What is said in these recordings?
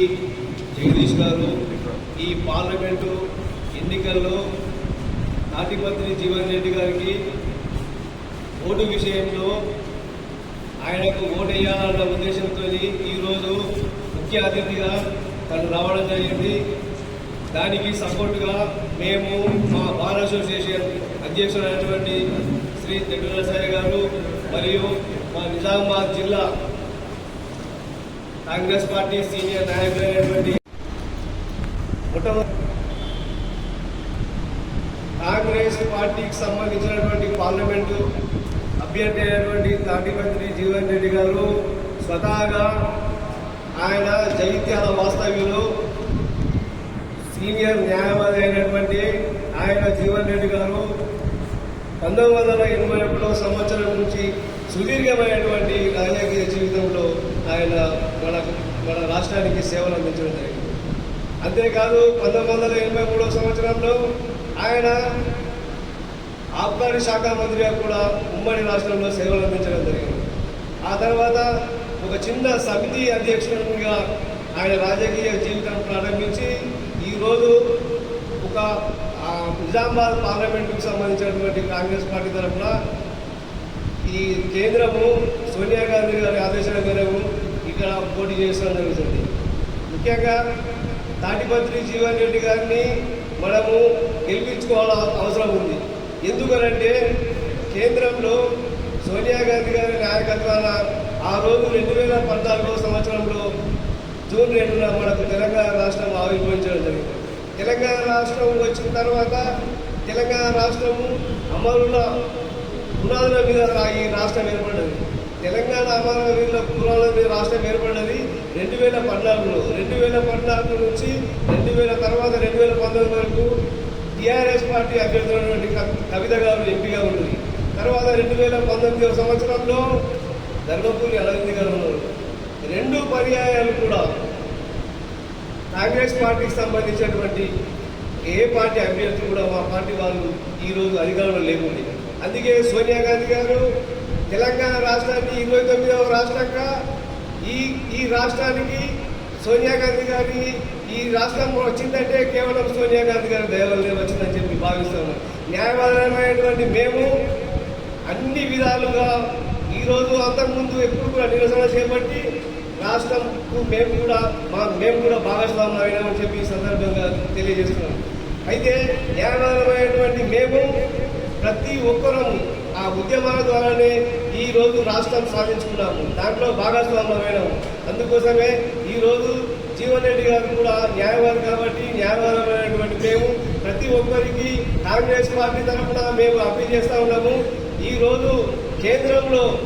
జగదీష్ గారు ఈ పార్లమెంటు ఎన్నికల్లో నాటిపత్రి జీవన్ రెడ్డి గారికి ఓటు విషయంలో ఆయనకు ఓటేయాలన్న ఉద్దేశంతో ఈరోజు ముఖ్య అతిథిగా తను రావడం జరిగింది. దానికి సపోర్టుగా మేము మా బార్ అసోసియేషన్ అధ్యక్షుడైనటువంటి శ్రీ దగ్గరసాయి గారు మరియు మా నిజామాబాద్ జిల్లా కాంగ్రెస్ పార్టీ సీనియర్ నాయకులైనటువంటి మొట్టమొదటి కాంగ్రెస్ పార్టీకి సంబంధించినటువంటి పార్లమెంటు అభ్యర్థి అయినటువంటి తాటిపత్రి జీవన్ రెడ్డి గారు స్వతహాగా ఆయన జైత్యాల వాస్తవ్యులు సీనియర్ న్యాయవాది అయినటువంటి ఆయన జీవన్ రెడ్డి గారు పంతొమ్మిది వందల ఎనభై ఒకటో సంవత్సరం నుంచి సుదీర్ఘమైనటువంటి రాజకీయ జీవితంలో ఆయన మన మన రాష్ట్రానికి సేవలు అందించడం జరిగింది. అంతేకాదు పంతొమ్మిది వందల ఎనభై మూడవ సంవత్సరంలో ఆయన ఆబ్కారీ శాఖ మంత్రిగా కూడా ఉమ్మడి రాష్ట్రంలో సేవలు అందించడం జరిగింది. ఆ తర్వాత ఒక చిన్న సమితి అధ్యక్షునిగా ఆయన రాజకీయ జీవితం ప్రారంభించి ఈరోజు ఒక నిజామాబాద్ పార్లమెంటుకు సంబంధించినటువంటి కాంగ్రెస్ పార్టీ తరఫున ఈ కేంద్రము సోనియా గాంధీ గారి ఆదేశాల మేరకు ఇక్కడ పోటీ చేస్తడం జరుగుతుంది. ముఖ్యంగా తాటిపత్రి జీవన్ రెడ్డి గారిని మనము గెలిపించుకోవాల అవసరం ఉంది. ఎందుకనంటే కేంద్రంలో సోనియా గాంధీ గారి నాయకత్వాన ఆ రోజు రెండు వేల పద్నాలుగో సంవత్సరంలో జూన్ రెండున మనకు తెలంగాణ రాష్ట్రం ఆవిర్భవించడం జరిగింది. తెలంగాణ రాష్ట్రం వచ్చిన తర్వాత తెలంగాణ రాష్ట్రము అమరుల పునాదుల మీద ఈ రాష్ట్రం ఏర్పడింది. తెలంగాణ అమరవీరుల పునాదుల మీద రాష్ట్రం ఏర్పడినది రెండు వేల పద్నాలుగులో. రెండు వేల పద్నాలుగు నుంచి రెండు వేల తర్వాత రెండు వేల పంతొమ్మిది వరకు టీఆర్ఎస్ పార్టీ అభ్యర్థులైనటువంటి కవి- కవిత గారు ఎంపీగా ఉన్నది. తర్వాత రెండు వేల పంతొమ్మిదవ సంవత్సరంలో ధర్మపూరి అరవింద్ గారు ఉన్నారు. రెండు పర్యాయాలు కూడా కాంగ్రెస్ పార్టీకి సంబంధించినటువంటి ఏ పార్టీ అభ్యర్థి కూడా మా పార్టీ వాళ్ళు ఈ రోజు అధికారంలో లేకుండా. అందుకే సోనియా గాంధీ గారు తెలంగాణ రాష్ట్రాన్ని ఇరవై తొమ్మిదవ రాష్ట్రంగా ఈ ఈ రాష్ట్రానికి సోనియా గాంధీ గారి ఈ రాష్ట్రం వచ్చిందంటే కేవలం సోనియా గాంధీ గారి దయవల్లే వచ్చిందని చెప్పి భావిస్తున్నాం. న్యాయపరమైనటువంటి మేము అన్ని విధాలుగా ఈరోజు అంతకుముందు ఎప్పుడు కూడా నిరసన చేపట్టి రాష్ట్రంకు మేము కూడా మా మేము కూడా భాగస్వామ్యమైనామని చెప్పి సందర్భంగా తెలియజేస్తున్నాం. అయితే న్యాయపరమైనటువంటి మేము ప్రతి ఒక్కరూ ఆ ఉద్యమాల ద్వారానే ఈ రోజు రాష్ట్రం సాధించుకున్నాము. దాంట్లో భాగస్వామ్యమైనాము అందుకోసమే ఈరోజు జీవన్ రెడ్డి గారు కూడా న్యాయవాది కాబట్టి న్యాయవాదమైనటువంటి మేము ప్రతి ఒక్కరికి కాంగ్రెస్ పార్టీ తరఫున మేము అప్పీల్ చేస్తా ఉన్నాము. ఈ రోజు కేంద్రంలో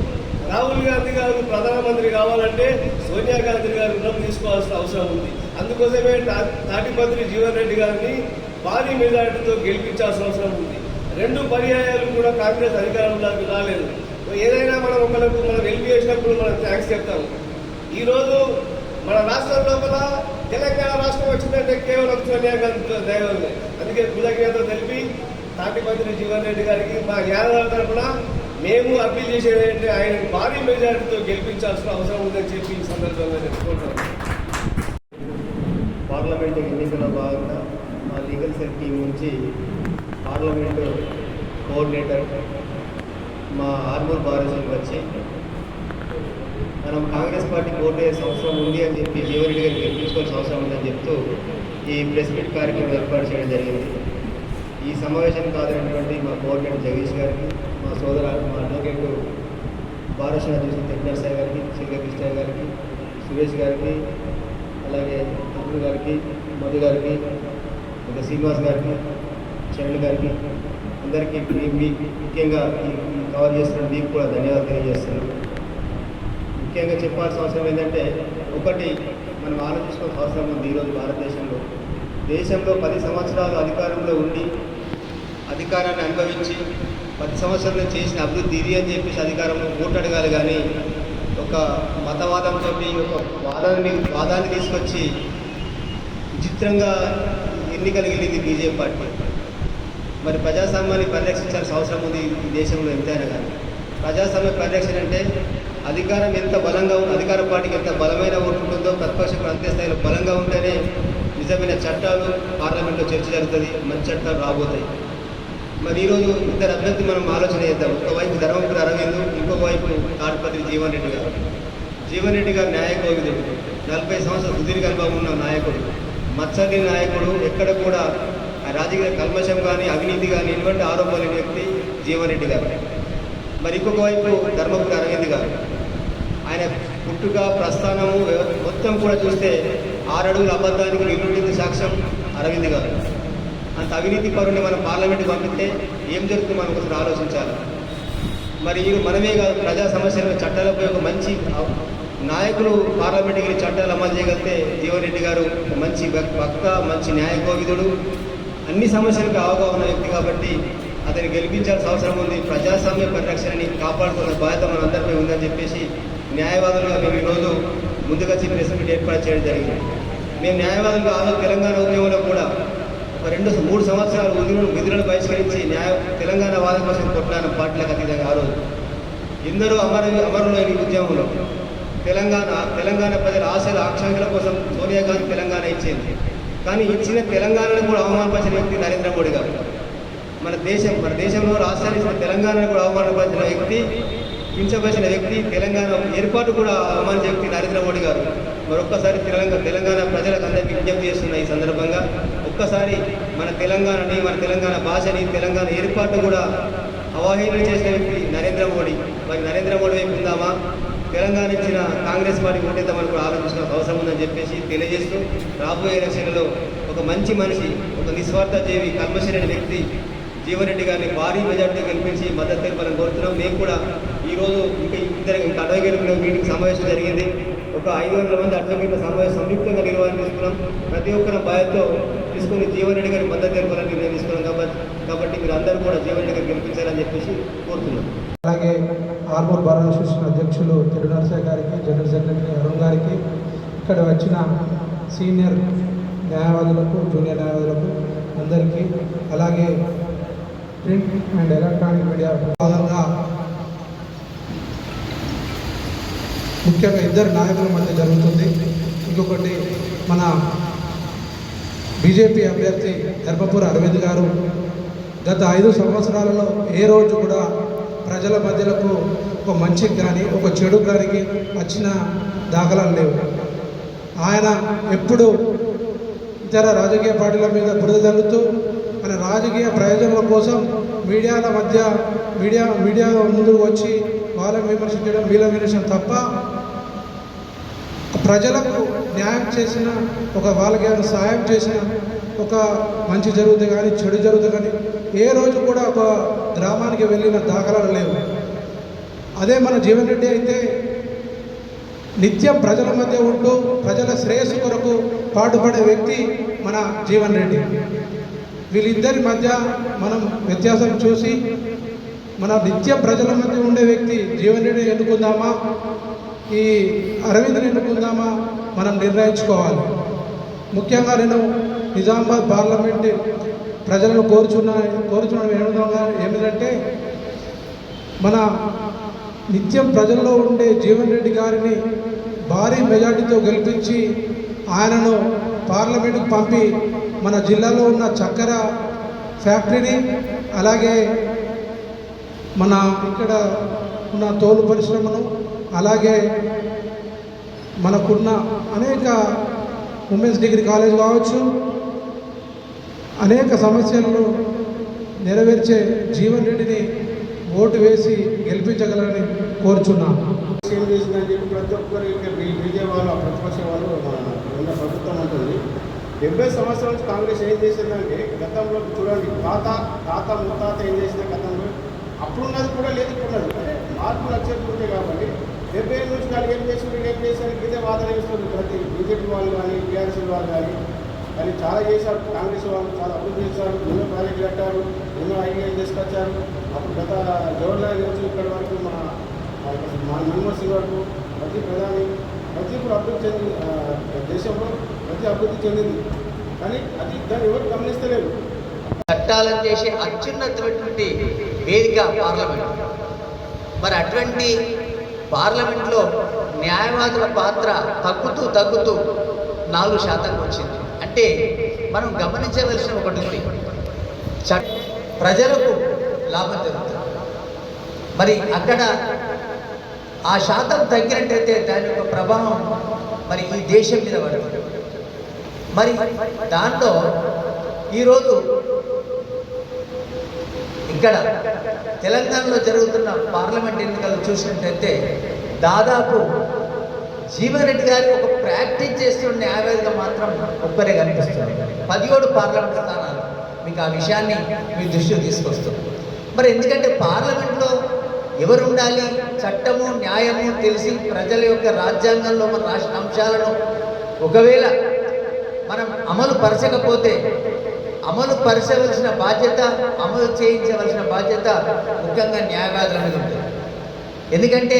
రాహుల్ గాంధీ గారు ప్రధానమంత్రి కావాలంటే సోనియా గాంధీ గారు రుణం తీసుకోవాల్సిన అవసరం ఉంది. అందుకోసమే తా- తాటిపత్రి జీవన్ రెడ్డి గారిని భారీ మెజార్టీతో గెలిపించాల్సిన అవసరం ఉంది. రెండు పర్యాయాలు కూడా కాంగ్రెస్ అధికారంలోకి రాలేదు. ఏదైనా మనం ఒకరికి మనం హెల్ప్ చేసినప్పుడు మనం థ్యాంక్స్ చెప్తాము. ఈరోజు మన రాష్ట్రం లోపల తెలంగాణ రాష్ట్రం వచ్చిందంటే కేవలం సోనియా గాంధీ దయవల్లే అందుకే కృతజ్ఞత తెలిపి తాటిపత్రి జీవన్ రెడ్డి గారికి మా జ్ఞానాల తరఫున మేము అప్పీల్ చేసేది ఏంటంటే ఆయన భారీ మెజారిటీతో గెలిపించాల్సిన అవసరం ఉందని చెప్పి ఈ సందర్భంగా చెప్పుకుంటాం పార్లమెంట్ ఎన్నికల భాగంగా మా లీగల్ సెల్ టీం నుంచి పార్లమెంటు కోఆర్డినేటర్ మా ఆర్మూర్ బారజీకి వచ్చి మనం కాంగ్రెస్ పార్టీ కోర్టు వేసే అవసరం ఉంది అని చెప్పి జీవరెడ్డి గారికి గెలిపించుకోవాల్సిన అవసరం ఉందని చెప్తూ ఈ ప్రెస్ మీట్ కార్యక్రమం ఏర్పాటు చేయడం జరిగింది. ఈ సమావేశం కాదనటువంటి మా కోఆర్డినేటర్ జగదీష్ గారికి మా సోదర మా అడ్వకేట్ భారత చూసిన తెగ్నర్సాయి గారికి శ్రీకృష్ణ గారికి సురేష్ గారికి అలాగే అప్పుడు గారికి మధు గారికి ఇంకా శ్రీనివాస్ గారికి చరణ్ గారికి అందరికీ ముఖ్యంగా కవర్ చేస్తున్న మీకు కూడా ధన్యవాదాలు తెలియజేస్తున్నాను. ముఖ్యంగా చెప్పాల్సిన అవసరం ఏంటంటే ఒకటి మనం ఆలోచించుకోవాల్సిన అవసరం ఉంది ఈరోజు భారతదేశంలో. దేశంలో పది సంవత్సరాలు అధికారంలో ఉండి అధికారాన్ని అనుభవించి పది సంవత్సరాలు చేసిన అభివృద్ధి ఇది అని చెప్పేసి అధికారంలో ఓటడగాలి కానీ ఒక మతవాదంతో ఒక వాదాన్ని వాదాన్ని తీసుకొచ్చి విచిత్రంగా ఎన్నికలు వెళ్ళింది బీజేపీ పార్టీ. మరి ప్రజాస్వామ్యాన్ని పరిరక్షించాల్సిన అవసరం ఉంది ఈ దేశంలో ఎంతైనా కానీ. ప్రజాస్వామ్య పరిరక్షణ అంటే అధికారం ఎంత బలంగా ఉన్న అధికార పార్టీకి ఎంత బలమైన ఓటు ఉంటుందో ప్రతిపక్షం అంతే స్థాయిలో నిజమైన చట్టాలు పార్లమెంట్లో చర్చ జరుగుతుంది మంచి చట్టాలు రాబోతాయి. మరి ఈరోజు ఇద్దరు అభ్యర్థి మనం ఆలోచన చేద్దాం. ఒకవైపు ధర్మపురి అరవింద్ ఇంకొక వైపు తాడిపత్రి జీవన్ రెడ్డి గారు. జీవన్ రెడ్డి గారు న్యాయ నలభై సంవత్సరాల సుదీర్ఘ అనుభవం ఉన్న నాయకుడు. మత్సరి నాయకుడు ఎక్కడ కూడా రాజకీయ కల్మషం కానీ అవినీతి కానీ ఇటువంటి ఆరోపణలు వ్యక్తి జీవన్ రెడ్డి గారు. మరి ఇంకొక వైపు ధర్మపురి అరవింద్ గారు. ఆయన పుట్టుక ప్రస్థానము మొత్తం కూడా చూస్తే ఆరడుగుల అబద్ధానికి నిరుడిత సాక్ష్యం అరవింద్ గారు. అంత అవినీతి పరుని మనం పార్లమెంట్కి పంపితే ఏం జరుగుతుందో మనం ఒకసారి ఆలోచించాలి. మరి ఈ మనమే కాదు ప్రజా సమస్యల చట్టాలపై ఒక మంచి నాయకులు పార్లమెంట్కి చట్టాలు అమలు చేయగలిగితే జీవన్ రెడ్డి గారు మంచి భక్- భక్త మంచి న్యాయ కోవిదుడు అన్ని సమస్యలకు అవగాహన వ్యక్తి కాబట్టి అతన్ని గెలిపించాల్సిన అవసరం ఉంది. ప్రజాస్వామ్య పరిరక్షణని కాపాడుకున్న బాధ్యత మనందరిపై ఉందని చెప్పేసి న్యాయవాదులుగా మేము ఈరోజు ముందుగా ప్రెస్ మీట్ ఏర్పాటు చేయడం జరిగింది. మేము న్యాయవాదులుగా ఆ తెలంగాణ ఉద్యమంలో కూడా ఒక రెండు మూడు సంవత్సరాలు విధులను విధులను బహిష్కరించి న్యాయ తెలంగాణ వాదం కోసం కొట్లాడిన పార్టీలకు అతీతంగా ఆ రోజు. ఎందరో అమర అమరులైన ఉద్యమంలో తెలంగాణ తెలంగాణ ప్రజల ఆశల ఆకాంక్షల కోసం సోనియా గాంధీ తెలంగాణ ఇచ్చింది. కానీ ఇచ్చిన తెలంగాణను కూడా అవమానపరిచిన వ్యక్తి నరేంద్ర మోడీ గారు. మన దేశం మన దేశంలో రాష్ట్రాన్ని ఇచ్చిన తెలంగాణను కూడా అవమానపరిచిన వ్యక్తి కించపరిచిన వ్యక్తి తెలంగాణ ఏర్పాటు కూడా అవమానించిన వ్యక్తి నరేంద్ర మోడీ గారు. మరొక్కసారి తెలంగాణ తెలంగాణ ప్రజలకు అందరికీ విజ్ఞప్తి చేస్తున్న ఈ సందర్భంగా ఒక్కసారి మన తెలంగాణని మన తెలంగాణ భాషని తెలంగాణ ఏర్పాటు కూడా అవహేళన చేసిన వ్యక్తి నరేంద్ర మోడీ. మరి నరేంద్ర మోడీ వైపు ఉందామా? తెలంగాణ ఇచ్చిన కాంగ్రెస్ పార్టీ ఓటేద్దామని కూడా ఆలోచించిన అవసరం ఉందని చెప్పేసి తెలియజేస్తూ రాబోయే ఎలక్షన్లో ఒక మంచి మనిషి ఒక నిస్వార్థ జీవి కల్మశరైన వ్యక్తి జీవన్రెడ్డి గారిని భారీ మెజార్టీ కల్పించి మద్దతు తెలపాలని కోరుతున్నాం. మేము కూడా ఈరోజు ఇంకా ఇద్దరు ఇంకా అడ్వకేట్ల మీటింగ్ సమావేశం జరిగింది. ఒక ఐదు వందల మంది అడ్వకేట్ల సమావేశం సంయుక్తంగా నిర్వహిస్తున్నాం. ప్రతి ఒక్కరి భయంతో తీసుకుని జీవన్రెడ్డి గారి మద్దతు తెలపాలని నిర్ణయం తీసుకున్నాం కాబట్టి కాబట్టి మీరు అందరూ కూడా జీవన్రెడ్డి గారు గెలిపించాలని చెప్పేసి కోరుతున్నాం. అలాగే ఆర్మూర్ బార్ అసోసియేషన్ అధ్యక్షులు తిరు నరసయ్య గారికి జనరల్ సెక్రటరీ అరుణ్ గారికి ఇక్కడ వచ్చిన సీనియర్ న్యాయవాదులకు జూనియర్ న్యాయవాదులకు అందరికీ అలాగే ప్రింట్ అండ్ ఎలక్ట్రానిక్ మీడియా భాగంగా ముఖ్యంగా ఇద్దరు నాయకుల మధ్య జరుగుతుంది. ఇంకొకటి మన బీజేపీ అభ్యర్థి ధర్మపురి అరవింద్ గారు గత ఐదు సంవత్సరాలలో ఏ రోజు కూడా ప్రజల మధ్యలకు ఒక మంచికి కానీ ఒక చెడు గారికి వచ్చిన దాఖలాలు లేవు. ఆయన ఎప్పుడు ఇతర రాజకీయ పార్టీల మీద బురద జరుగుతూ మన రాజకీయ ప్రయోజనాల కోసం మీడియాల మధ్య మీడియా మీడియా ముందుకు వచ్చి వాళ్ళని విమర్శించడం వీళ్ళ విమర్శించడం తప్ప ప్రజలకు న్యాయం చేసిన ఒక వాళ్ళకి ఏమైనా సహాయం చేసిన ఒక మంచి జరుగుతుంది కానీ చెడు జరుగుతుంది కానీ ఏ రోజు కూడా ఒక గ్రామానికి వెళ్ళిన దాఖలాలు లేవు. అదే మన జీవన్ రెడ్డి అయితే నిత్యం ప్రజల మధ్య ఉంటూ ప్రజల శ్రేయస్సు కొరకు పాటుపడే వ్యక్తి మన జీవన్ రెడ్డి. వీళ్ళిద్దరి మధ్య మనం వ్యత్యాసం చూసి మన నిత్యం ప్రజల మధ్య ఉండే వ్యక్తి జీవన్ రెడ్డి ఎన్నుకుందామా? ఈ అరవింద్ని ఎన్నుకుందామా మనం నిర్ణయించుకోవాలి. ముఖ్యంగా నేను నిజామాబాద్ పార్లమెంట్ ప్రజలను కోరుచున్న కోరుచున్న ఏమిటంగా ఏమిటంటే మన నిత్యం ప్రజల్లో ఉండే జీవన్ రెడ్డి గారిని భారీ మెజార్టీతో గెలిపించి ఆయనను పార్లమెంటుకు పంపి మన జిల్లాలో ఉన్న చక్కెర ఫ్యాక్టరీని అలాగే మన ఇక్కడ ఉన్న తోలు పరిశ్రమను అలాగే మనకున్న అనేక ఉమెన్స్ డిగ్రీ కాలేజ్ కావచ్చు అనేక సమస్యలను నెరవేర్చే జీవన్ రెడ్డిని ఓటు వేసి గెలిపించగలరని కోరుచున్నాను. ఏం చేసిందని చెప్పి ప్రతి ఒక్కరు విజయవాడ ప్రతిపక్ష వాళ్ళు మన ఉన్న ప్రభుత్వం ఉంటుంది. డెబ్బై సంవత్సరాల నుంచి కాంగ్రెస్ ఏం చేసిందంటే గతంలో చూడండి తాత తాత ముత్తాత ఏం చేసిన గతంలో? అప్పుడున్నది కూడా లేదు అంటే మార్పులు వచ్చేది కాబట్టి డెబ్బై ఏళ్ళ నుంచి వాళ్ళు ఏం చేసి వీళ్ళు ఏం చేశారు? ఇదే వాదన చేస్తుంది ప్రతి బీజేపీ వాళ్ళు కానీ టీఆర్ఎస్ వాళ్ళు కానీ. కానీ చాలా చేశారు. కాంగ్రెస్ వాళ్ళు చాలా అభివృద్ధి చేశారు. ఎన్నో ప్రాజెక్టులు కట్టారు. ఎన్నో ఐడియాలు తీసుకొచ్చారు. అప్పుడు గత జవహర్లాల్ నెహ్రూ ఇక్కడి వరకు మా మా యొక్క మన్మోహన్ సింగ్ వరకు ప్రతి ప్రధాని ప్రతి ఇప్పుడు అభివృద్ధి చెంది దేశంలో ప్రతి అభివృద్ధి చెందింది. కానీ అది దాన్ని ఎవరు గమనిస్తలేరు. చట్టాలను చేసే అత్యున్నతమైనటువంటి వేదిక పార్లమెంట్. మరి అటువంటి పార్లమెంట్లో న్యాయవాదుల పాత్ర తగ్గుతూ తగ్గుతూ నాలుగు శాతానికి వచ్చింది. అంటే మనం గమనించవలసిన ఒకటి ఉంది. చ- ప్రజలకు లాభం జరుగుతుంది. మరి అక్కడ ఆ శాతం తగ్గినట్టయితే దాని యొక్క ప్రభావం మరి ఈ దేశం మీద పడుతుంది. మరి దాంట్లో ఈరోజు ఇక్కడ తెలంగాణలో జరుగుతున్న పార్లమెంట్ ఎన్నికలు చూసినట్టయితే దాదాపు జీవన్ రెడ్డి గారి ఒక ప్రాక్టీస్ చేస్తున్న న్యాయవాదిగా మాత్రం ఒక్కరే కనిపిస్తుంది. పదిహేడు పార్లమెంట్ స్థానాలు మీకు ఆ విషయాన్ని మీ దృష్టికి తీసుకొస్తుంది. మరి ఎందుకంటే పార్లమెంట్లో ఎవరు ఉండాలి? చట్టము న్యాయము తెలిసి ప్రజల యొక్క రాజ్యాంగంలో మన రాష్ట్ర అంశాలను ఒకవేళ మనం అమలు పరచకపోతే అమలు పరచవలసిన బాధ్యత అమలు చేయించవలసిన బాధ్యత ముఖ్యంగా న్యాయవాదుల మీద ఉంటుంది ఎందుకంటే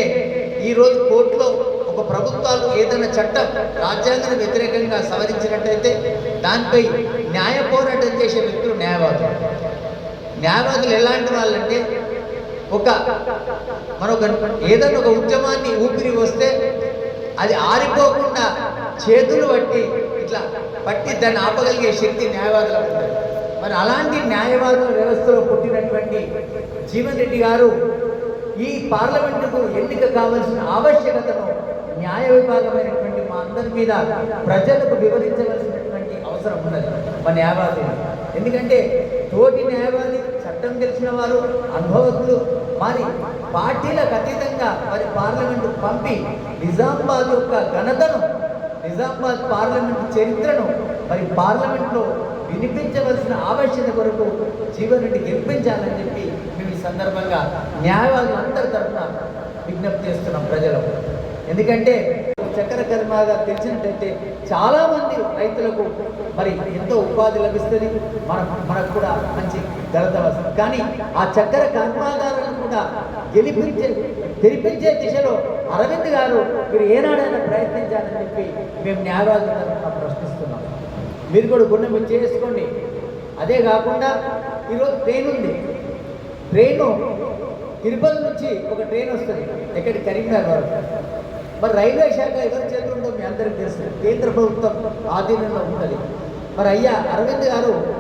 ఈరోజు కోర్టులో ఒక ప్రభుత్వాలు ఏదైనా చట్టం రాజ్యాంగానికి వ్యతిరేకంగా సవరించినట్టయితే దానిపై న్యాయ పోరాటం చేసే వ్యక్తులు న్యాయవాదులు. న్యాయవాదులు ఎలాంటి వాళ్ళంటే ఒక మరొక ఏదైనా ఒక ఉద్యమాన్ని ఊపిరి వస్తే అది ఆరిపోకుండా చేతులు పట్టి ఇట్లా పట్టి దాన్ని ఆపగలిగే శక్తి న్యాయవాదులకు ఉంటుంది మరి అలాంటి న్యాయవాదుల వ్యవస్థలో పుట్టినటువంటి జీవన్ రెడ్డి గారు ఈ పార్లమెంటుకు ఎన్నిక కావాల్సిన ఆవశ్యకతను న్యాయ విభాగమైనటువంటి మా అందరి మీద ప్రజలకు వివరించవలసినటువంటి అవసరం ఉన్నది మా న్యాయవాది ఎందుకంటే తోటి న్యాయవాది చట్టం తెలిసిన వారు అనుభవకులు మరి పార్టీలకు అతీతంగా మరి పార్లమెంటు పంపి నిజామాబాద్ యొక్క ఘనతను నిజామాబాద్ పార్లమెంట్ చరిత్రను మరి పార్లమెంట్లో వినిపించవలసిన ఆవశ్యత కొరకు జీవన్రెడ్డి గెలిపించాలని చెప్పి మేము ఈ సందర్భంగా న్యాయవాదులు అందరి తరఫున విజ్ఞప్తి చేస్తున్నాం ప్రజలకు. ఎందుకంటే చక్కెర కర్మగా తెలిసినట్టయితే చాలామంది రైతులకు మరి ఎంతో ఉపాధి లభిస్తుంది. మన మనకు కూడా మంచి ధరత వస్తుంది కానీ ఆ చక్కెర కర్మాగారాలను కూడా గెలిపించే తెరిపించే దిశలో అరవింద్ గారు మీరు ఏనాడైనా ప్రయత్నించాలని చెప్పి మేము న్యాయవాదుల తరఫున ప్రశ్నిస్తున్నాం. మీరు కూడా గుండె మీరు చేసుకోండి. అదే కాకుండా ఈరోజు ట్రైన్ ఉంది. ట్రైను తిరుపతి నుంచి ఒక ట్రైన్ వస్తుంది. ఎక్కడి? కరీంనగర్ వరకు. మరి రైల్వే శాఖ ఎవరి చేతులు ఉందో మీ అందరికీ తెలుసు. కేంద్ర ప్రభుత్వం ఆధీనంలో ఉంటుంది. మరి అయ్యా అరవింద్ గారు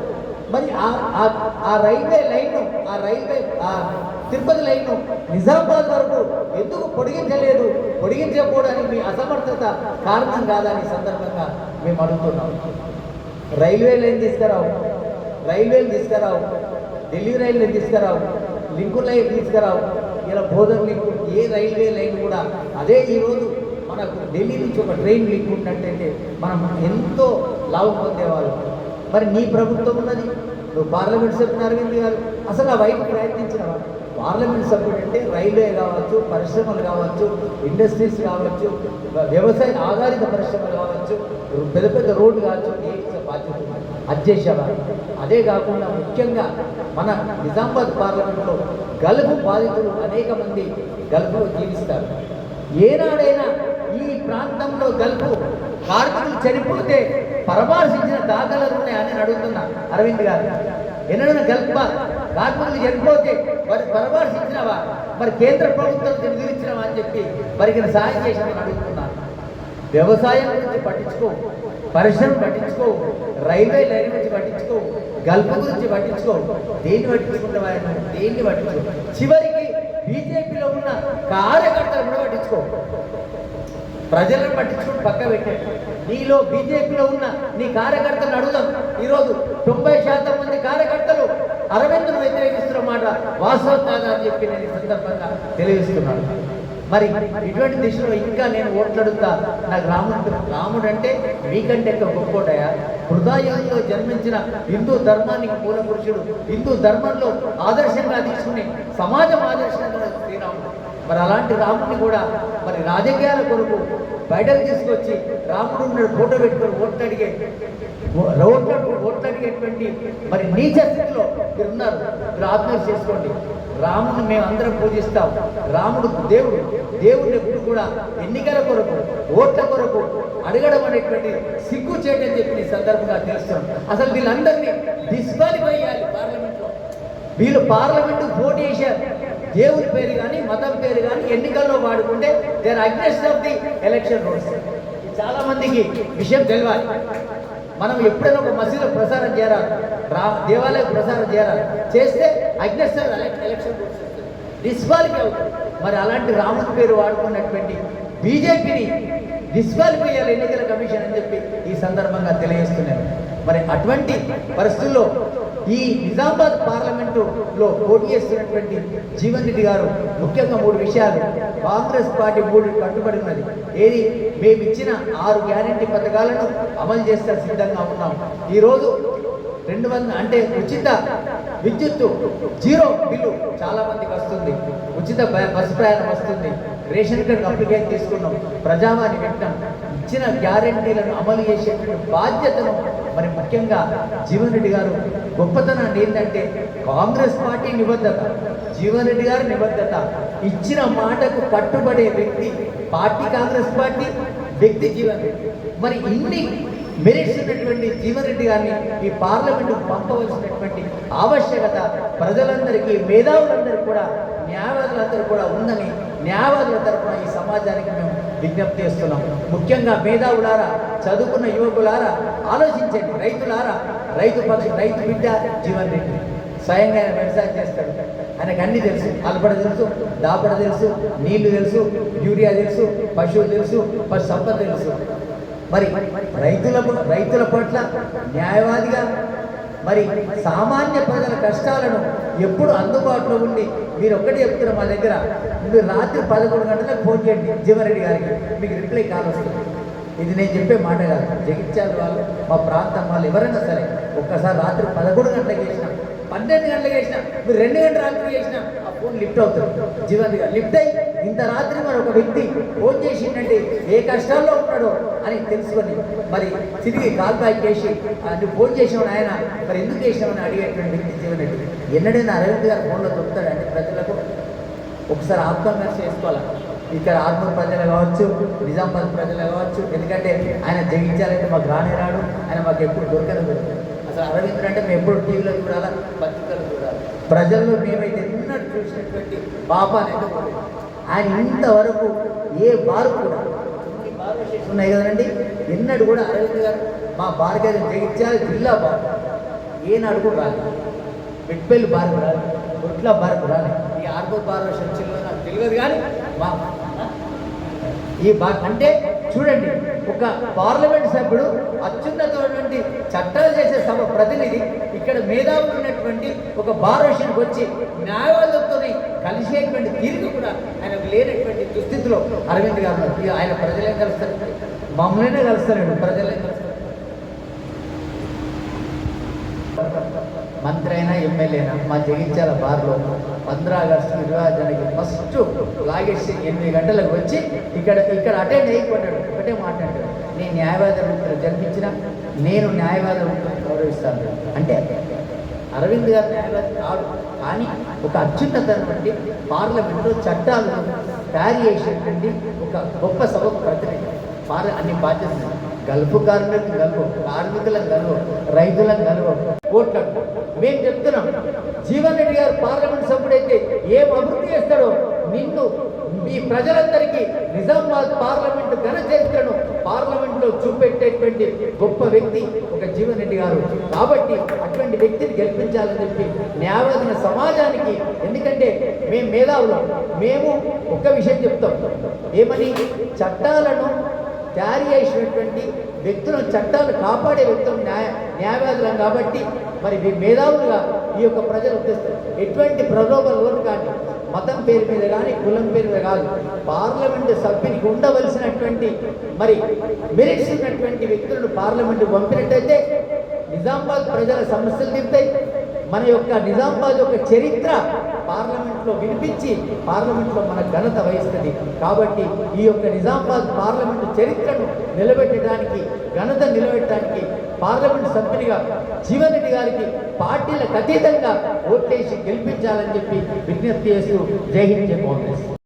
మరి ఆ- ఆ- రైల్వే లైన్ ఆ రైల్వే ఆ తిరుపతి లైన్ నిజామాబాద్ వరకు ఎందుకు పొడిగించలేదు? పొడిగించకపోవడానికి మీ అసమర్థత కారణం కాదని సందర్భంగా మేము అడుగుతున్నాం. రైల్వే లైన్ తీసుకురావు. రైల్వేలు తీసుకురావు. ఢిల్లీ రైల్వే తీసుకురావు. లింకు లైన్ తీసుకురావు. ఇలా బోధన్ లింకు ఏ రైల్వే లైన్ కూడా అదే ఈరోజు మనకు ఢిల్లీ నుంచి ఒక ట్రైన్ లింక్ ఉన్నట్టయితే మనం ఎంతో లాభం పొందేవాళ్ళం. మరి నీ ప్రభుత్వం ఉన్నది. నువ్వు పార్లమెంట్ సభ్యులు అరవింద్ గారు. అసలు ఆ వైపు ప్రయత్నించినవా? పార్లమెంట్ సభ్యుడు అంటే రైల్వే కావచ్చు పరిశ్రమలు కావచ్చు ఇండస్ట్రీస్ కావచ్చు వ్యవసాయ ఆధారిత పరిశ్రమలు కావచ్చు పెద్ద పెద్ద రోడ్డు కావచ్చు బాధ్యత ఉంది. అదే కాకుండా ముఖ్యంగా మన నిజామాబాద్ పార్లమెంట్లో గల్ఫ్ బాధితులు అనేక మంది గల్ఫ్లో జీవిస్తారు. ఏనాడైనా ఈ ప్రాంతంలో గల్ఫ్ కార్మికులు చనిపోతే పరామర్శించిన దాఖలు ఉన్నాయని అని అడుగుతున్నా. అరవింద్ గారు ఎన్నడైనా గల్ఫ్ కార్మికులు చనిపోతే మరి పరామర్శించినవా? మరి కేంద్ర ప్రభుత్వం నిధులిచ్చినవా అని చెప్పి మరికి సహాయం చేశామని అడుగుతున్నాను వ్యవసాయం గురించి పట్టించుకో పరిశ్రమ పట్టించుకో రైల్వే లైన్ గురించి పట్టించుకో గల్ఫ్ గురించి పట్టించుకో దేన్ని పట్టించుకుంటావా? దేన్ని పట్టించుకో? చివరికి బీజేపీలో ఉన్న కార్యకర్తలు కూడా పట్టించుకో. ప్రజలను పట్టించుకుని పక్క పెట్టాడు నీలో బీజేపీలో ఉన్న నీ కార్యకర్తలను అడుగుదాం. ఈరోజు తొంభై శాతం మంది కార్యకర్తలు అరవింద్ను వ్యతిరేకిస్తారు కూడా వాస్తవం కాదా అని చెప్పి నేను ఈ సందర్భంగా తెలియజేస్తున్నాను. మరి ఇటువంటి దిశలో ఇంకా నేను ఓట్లాడుతా నాకు రాముడు రాముడు అంటే మీకంటే ఎక్కువ గొప్పోటయా హృదయంలో జన్మించిన హిందూ ధర్మానికి మూల పురుషుడు హిందూ ధర్మంలో ఆదర్శంగా తీసుకుని సమాజం ఆదర్శంగా శ్రీరాముడు. మరి అలాంటి రాముడిని కూడా మరి రాజకీయాల కొరకు బయటకు తీసుకొచ్చి రాముడు ఉన్నాడు ఫోటో పెట్టుకొని ఓట్లు అడిగే ఓట్లు ఓట్లు అడిగేటువంటి మరి నీచ స్థితిలో మీరు ఉన్నారు మీరు ఆత్మహత్య చేసుకోండి. రాముడు మేము అందరం పూజిస్తాం. రాముడు దేవుడు. దేవుడు ఎప్పుడు కూడా ఎన్నికల కొరకు ఓట్ల కొరకు అడగడం అనేటువంటి సిగ్గు చేయడం చెప్పి ఈ సందర్భంగా తెలుస్తున్నాం. అసలు వీళ్ళందరినీ డిస్క్వాలిఫై చేయాలి పార్లమెంట్లో. వీళ్ళు పార్లమెంటు పోటీ చేశారు. దేవుని పేరు కానీ మతం పేరు కానీ ఎన్నికల్లో వాడుకుంటే there against of the election rules చాలా మందికి విషయం తెలియాలి మనం ఎప్పుడైనా ఒక మసీదులో ప్రసారం చేయాలి? రా దేవాలయం ప్రసారం చేయాలి? చేస్తే అగ్నేశ్వర ఎలక్షన్ డిస్క్వాలిఫై అవుతుంది. మరి అలాంటి రాముడి పేరు వాడుకున్నటువంటి బీజేపీని డిస్క్వాలిఫై చేయాలి ఎన్నికల కమిషన్ అని చెప్పి ఈ సందర్భంగా తెలియజేస్తున్నారు మరి అటువంటి పరిస్థితుల్లో ఈ నిజామాబాద్ పార్లమెంటులో పోటీ చేస్తున్నటువంటి జీవన్ రెడ్డి గారు ముఖ్యంగా మూడు విషయాలు. కాంగ్రెస్ పార్టీ మూడు కట్టుబడి ఉన్నది ఏది? మేము ఇచ్చిన ఆరు గ్యారంటీ పథకాలను అమలు చేస్తే సిద్ధంగా ఉన్నాం. ఈరోజు రెండు వందల అంటే ఉచిత విద్యుత్తు జీరో బిల్లు చాలా మందికి వస్తుంది. ఉచిత బ- బస్సు ప్రయాణం వస్తుంది. రేషన్ కార్డు అప్లికేషన్ తీసుకున్నాం. ప్రజావాణి వింటాం ఇచ్చిన గ్యారంటీలను అమలు చేసేటువంటి బాధ్యతను మరి ముఖ్యంగా జీవన్ రెడ్డి గారు గొప్పతనాన్ని ఏంటంటే కాంగ్రెస్ పార్టీ నిబద్ధత జీవన్ రెడ్డి గారి నిబద్ధత ఇచ్చిన మాటకు కట్టుబడే వ్యక్తి పార్టీ కాంగ్రెస్ పార్టీ వ్యక్తి జీవన్ రెడ్డి. మరి ఇన్ని మెరిట్స్ ఉన్నటువంటి జీవన్ రెడ్డి గారిని ఈ పార్లమెంటు పంపవలసినటువంటి ఆవశ్యకత ప్రజలందరికీ మేధావులందరికీ కూడా న్యాయవాదులందరూ కూడా ఉందని న్యాయవాదుల తరఫున ఈ సమాజానికి మేము విజ్ఞప్తి చేస్తున్నాం. ముఖ్యంగా మేధావులారా చదువుకున్న యువకులారా ఆలోచించండి. రైతులారా రైతు పక్షి రైతు బిడ్డ జీవన్ రెడ్డి స్వయంగా ఆయన వ్యవసాయం చేస్తాడు. ఆయనకు అన్ని తెలుసు. అల్పడ తెలుసు దాపడ తెలుసు నీళ్ళు తెలుసు యూరియా తెలుసు పశువులు తెలుసు పశు సంపద తెలుసు. మరి రైతుల రైతుల పట్ల న్యాయవాదిగా మరి సామాన్య ప్రజల కష్టాలను ఎప్పుడు అందుబాటులో ఉండి మీరు ఒక్కటి చెప్తున్నారు మా దగ్గర మీరు రాత్రి పదకొండు గంటలకు ఫోన్ చేయండి జీవరెడ్డి గారికి మీకు రిప్లై కాల్ వస్తుంది. ఇది నేను చెప్పే మాట కాదు. జగిత్యాల వాళ్ళు మా ప్రాంతం వాళ్ళు ఎవరైనా సరే ఒక్కసారి రాత్రి పదకొండు గంటలకు చేసిన పన్నెండు గంటలకు వేసిన మీరు రెండు గంటల రాత్రి చేసిన ఆ ఫోన్ లిఫ్ట్ అవుతుంది. జీవన్ గారు లిఫ్ట్ అయ్యి ఇంత రాత్రి మరి ఒక వ్యక్తి ఫోన్ చేసిందంటే ఏ కష్టాల్లో ఉన్నాడో అని తెలుసుకొని మరి తిరిగి కాల్ బ్యాక్ చేసి "ఆ, నువ్వు ఫోన్ చేసావు ఆయన మరి ఎందుకు చేసామని అడిగేటువంటి వ్యక్తి జీవన్ రెడ్డి ఎన్నడైనా అరవింద్ గారు ఫోన్లో దొరుకుతాడంటే ప్రజలకు. ఒకసారి ఆత్మవిమర్శ చేసుకోవాలి? ఇక్కడ ఆత్మ ప్రజలు కావచ్చు నిజామాబాద్ ప్రజలు కావచ్చు ఎందుకంటే ఆయన జయించాలంటే మాకు రానే రాడు ఆయన మాకు ఎప్పుడు దొరకదు దొరకదు. అసలు అరవింద్ అంటే మేము ఎప్పుడు టీవీలో చూడాలా? పత్రికలు చూడాలి? ప్రజల్లో మేమైతే ఎన్నట్టు చూసినటువంటి పాప అనేది ఆయన ఇంతవరకు ఏ బారు కూడా ఉన్నాయి కదండి. ఎన్నడు కూడా అరవింద్ గారు మా బార్గేది జగిత్యాల జిల్లా బార్. ఏనాడు కూడా రాలేదు. మిడ్పల్లి బారు రాలేదు. ఒట్ల బారు రాలేదు. ఈ ఆర్బర్ బార్ వచ్చిందో నాకు తెలియదు కానీ మా ఈ బా అంటే చూడండి ఒక పార్లమెంట్ సభ్యుడు అత్యున్నతమైనటువంటి చట్టాలు చేసే సభ ప్రతినిధి ఇక్కడ మేధావులు ఉన్నటువంటి ఒక బార్ వచ్చి న్యాయవాదులతో కలిసేటువంటి తీరుకు కూడా ఆయనకు లేనటువంటి దుస్థితిలో అరవింద్ గారు ఆయన ప్రజలే కలుస్తారు. మమ్మల్నే కలుస్తారండి ప్రజలేం కలుస్తారు మంత్రి అయినా ఎమ్మెల్యేనా? మా జగించాల బార్లో పంద్రా ఆగస్టు ఇరవై ఫస్ట్ లాగేసి ఎనిమిది గంటలకు వచ్చి ఇక్కడ ఇక్కడ అటెండ్ అయిపోయాడు ఒకటే మాట్లాడాడు నేను న్యాయవాద వృత్తిలో జన్మించిన నేను న్యాయవాద వృత్తిని గౌరవిస్తాను. అంటే అరవింద్ గారు న్యాయవాది కాదు. కానీ ఒక అత్యున్నతమైనటువంటి పార్లమెంట్లో చట్టాలు తయారు చేసేటువంటి ఒక గొప్ప సభకు ప్రతినిధి. పార్ అన్ని బాధ్యతలు గల్ఫ్ కార్మికులకు గల్ఫ్ కార్మికులకు గల్ఫ్ రైతులకు గల్ఫ్. కోట్లు మేము చెప్తున్నాం జీవన్ రెడ్డి గారు పార్లమెంట్ సభ్యుడైతే ఏం అభివృద్ధి చేస్తాడో నిన్ను ఈ ప్రజలందరికీ నిజామాబాద్ పార్లమెంట్ ఘన చరిత్రను పార్లమెంట్లో చూపెట్టేటువంటి గొప్ప వ్యక్తి ఒక జీవన్ రెడ్డి గారు. కాబట్టి అటువంటి వ్యక్తిని గెలిపించాలని చెప్పి న్యాయవాదన సమాజానికి ఎందుకంటే మేము మేధావులం. మేము ఒక విషయం చెప్తాం. ఏమని? చట్టాలను తయారు చేసినటువంటి వ్యక్తులను చట్టాలు కాపాడే వ్యక్తులు న్యాయ న్యాయవాదులం కాబట్టి మరి మీ మేధావులుగా ఈ యొక్క ప్రజలు ఉద్దేశిస్తారు. ఎటువంటి ప్రలోభ లోటు కానీ మతం పేరు మీద కానీ కులం పేరు మీద కాదు. పార్లమెంటు సభ్యునికి ఉండవలసినటువంటి మరి మెరిట్స్ ఉన్నటువంటి వ్యక్తులను పార్లమెంటు పంపినట్టయితే నిజామాబాద్ ప్రజల సమస్యలు తీరుతాయి. మన యొక్క నిజామాబాద్ యొక్క చరిత్ర పార్లమెంట్లో వినిపించి పార్లమెంట్లో మన ఘనత వహిస్తుంది. కాబట్టి ఈ యొక్క నిజామాబాద్ పార్లమెంటు చరిత్రను నిలబెట్టడానికి ఘనత నిలబెట్టడానికి పార్లమెంట్ సభ్యునిగా జీవన్ రెడ్డి గారికి పార్టీలకు అతీతంగా ఓట్లేసి గెలిపించాలని చెప్పి విజ్ఞప్తి చేస్తూ జై హింద్ జై కాంగ్రెస్.